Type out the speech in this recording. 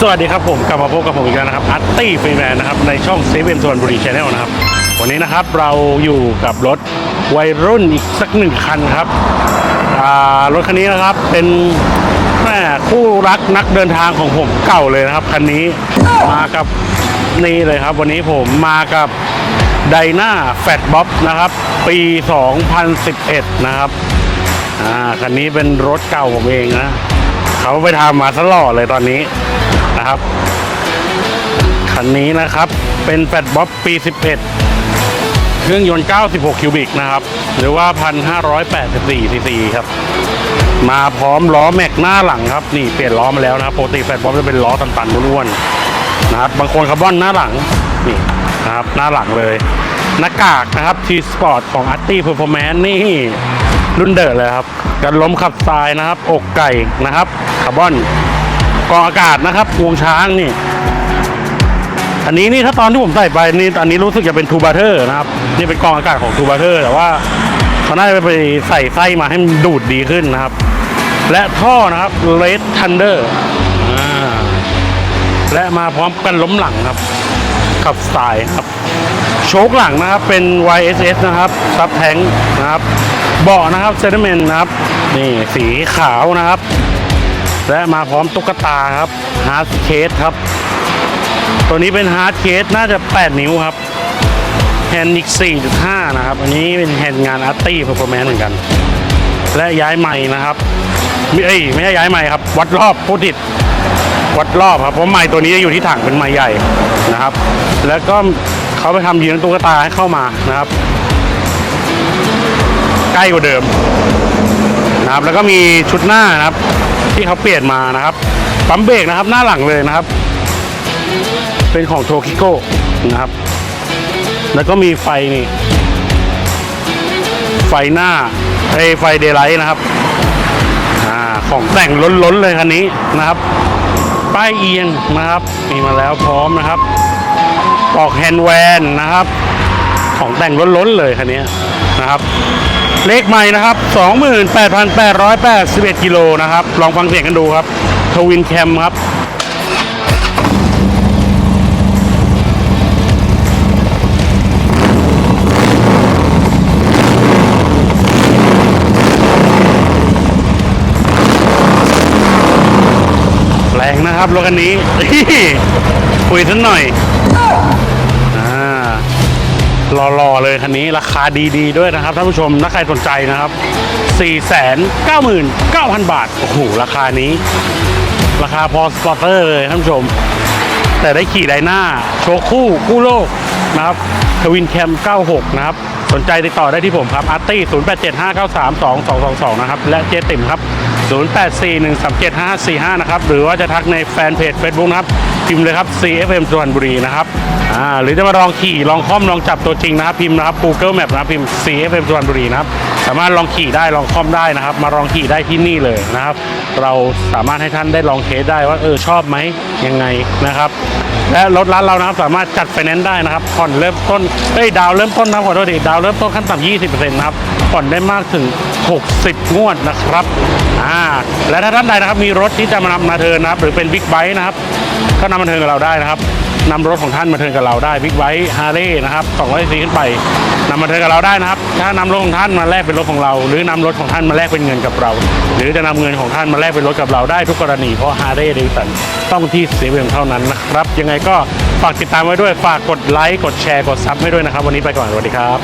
สวัสดีครับผมกลับมาพบกับผมอีกแล้วนะครับอาร์ตี้ฟรีแมนนะครับในช่องเซเว่นส่วนบุรีชาแนลนะครับ วันนี้นะครับเราอยู่กับรถวัยรุ่นอีกสักหนึ่งคันครับรถคันนี้นะครับเป็นแม่คู่รักนักเดินทางของผมเก่าเลยนะครับคันนี้มากับนี่เลยครับ วันนี้ผมมากับไดนาแฟตบ๊อบนะครับ ปี 2011 นะครับคันนี้เป็นรถเก่าผมเองนะเขาไปทำมาตลอดเลยตอนนี้ นะครับ คันนี้นะครับเป็นแฟตบ๊อบปี 11 เครื่องยนต์ 96 คิวบิกนะครับ หรือว่า 1,584ซีซีครับ มาพร้อมล้อแม็กหน้าหลังครับ นี่เปลี่ยนล้อมาแล้วนะครับปกติแฟตบ๊อบจะเป็นล้อตันๆล้วนๆนะครับ บางคนคาร์บอนหน้าหลัง นี่นะครับหน้าหลังเลยหน้ากากนะครับทีสปอร์ตของ a r t i Performance นี่รุ่นเดิดเลยครับ กันล้มขับทรายนะครับ อกไก่นะครับคาร์บอน กองอากาศนะครับวงช้างนี่ อันนี้นี่ถ้าตอนที่ผมใส่ไปนี่อันนี้รู้สึกจะเป็นทูบาเทอร์นะครับ นี่เป็นกองอากาศของทูบาเทอร์แต่ว่าเขาน่าจะไปใส่ไส้มาให้มันดูดดีขึ้นนะครับ และท่อนะครับ Red Thunder อ่าและมาพร้อมกันล้มหลังครับขับสไตล์ครับโชคหลังนะครับเป็น YSS นะครับซับแทงนะครับเบาะนะครับเซนเมนนะครับนี่สีขาวนะครับ และมาพร้อมตุ๊กตาครับฮาร์ดเคสครับ ตัวนี้เป็นฮาร์ดเคสน่าจะ 8 นิ้วครับแฮนด์อีก4.5 นะครับ อันนี้เป็นแฮนด์งานอาร์ตี้เพอร์ฟอร์แมนซ์เหมือนกัน และย้ายใหม่นะครับไม่เอ้ยไม่ใช่ย้ายใหม่ครับ วัดรอบพูดผิดวัดรอบครับเพราะไม้ตัวนี้จะอยู่ที่ถังเป็นไม้ใหญ่นะครับ แล้วก็เขาไปทำยืนตุ๊กตาให้เข้ามานะครับ ใกล้กว่าเดิม นะครับ แล้วก็มีชุดหน้านะครับ ที่เขาเปลี่ยนมานะครับ ปั๊มเบรกนะครับหน้าหลังเลยนะครับ เป็นของโทคิโก้นะครับ แล้วก็มีไฟนี่ ไฟหน้าไอไฟเดย์ไลท์นะครับอ่าของแต่งล้นๆเลยคันนี้นะครับ ป้ายเอียงนะครับ มีมาแล้วพร้อมนะครับปอกแฮนด์แวนนะครับ ของแต่งล้นๆเลยคันนี้นะครับ เลขใหม่นะครับ 28,881กิโลนะครับ ลองฟังเสียงกันดูครับทวินแคมครับแรงนะครับรถคันนี้คุยสักหน่อยารอๆเลยคันนี้ราคาดีๆด้วยนะครับท่านผู้ชมถ้าใครสนใจนะครับ 499,000 บาท โอ้โห ราคานี้ ราคาพอสปอร์เตอร์เลยท่านผู้ชม แต่ได้ขี่ไดหน้า โชว์คู่ คู่โลกนะครับทวินแคม 96 นะครับ นใจติดต่อได้ที่ผมครับอาร์ตี้ศูนย์แปดเจ็ดห้าเก้าสามสองสองสองสองนะครับ และเจติ่มครับศูนย์แปดสี่หนึ่งสามเจ็ดห้าสี่ห้านะครับ หรือว่าจะทักในแฟนเพจเฟซบุ๊กนะครับพิมพ์เลยครับ CFM สุพรรณบุรีนะครับอ่าหรือจะมาลองขี่ลองคล่อมลองจับตัวจริงนะครับพิมพ์นะครับ Google Map นะครับพิมพ์ CFM สุพรรณบุรีนะครับ สามารถลองขี่ได้ลองคล่อมได้นะครับ มาลองขี่ได้ที่นี่เลยนะครับ เราสามารถให้ท่านได้ลองเทสได้ว่าเออชอบไหมยังไงนะครับ และรถร้านเรานะครับสามารถจัดไฟแนนซ์ได้นะครับผ่อนเริ่มต้นเอ้ยดาวเริ่มต้นนะขอโทษทีดาวเริ่มต้นขั้นต่ำ20%นะครับผ่อนได้มากถึง 60 งวดนะครับอ่าและถ้าท่านใดนะครับมีรถที่จะมานำมาเทินนะครับ หรือเป็นบิ๊กไบค์นะครับก็นำมาเทินกับเราได้นะครับนำรถของท่านมาเทินกับเราได้บิ๊กไบค์ฮาร์เลย์นะครับ200ซีขึ้นไป นำมาเทินกับเราได้นะครับ ถ้านำรถของท่านมาแลกเป็นรถของเรา หรือนำรถของท่านมาแลกเป็นเงินกับเรา หรือจะนำเงินของท่านมาแลกเป็นรถกับเราได้ทุกกรณีเพราะฮาร์เรย์เดวิสันต้องที่เซเว่นเท่านั้นนะครับ ยังไงก็ฝากติดตามไว้ด้วยฝากกดไลค์กดแชร์กดซับให้ด้วยนะครับ วันนี้ไปก่อนสวัสดีครับ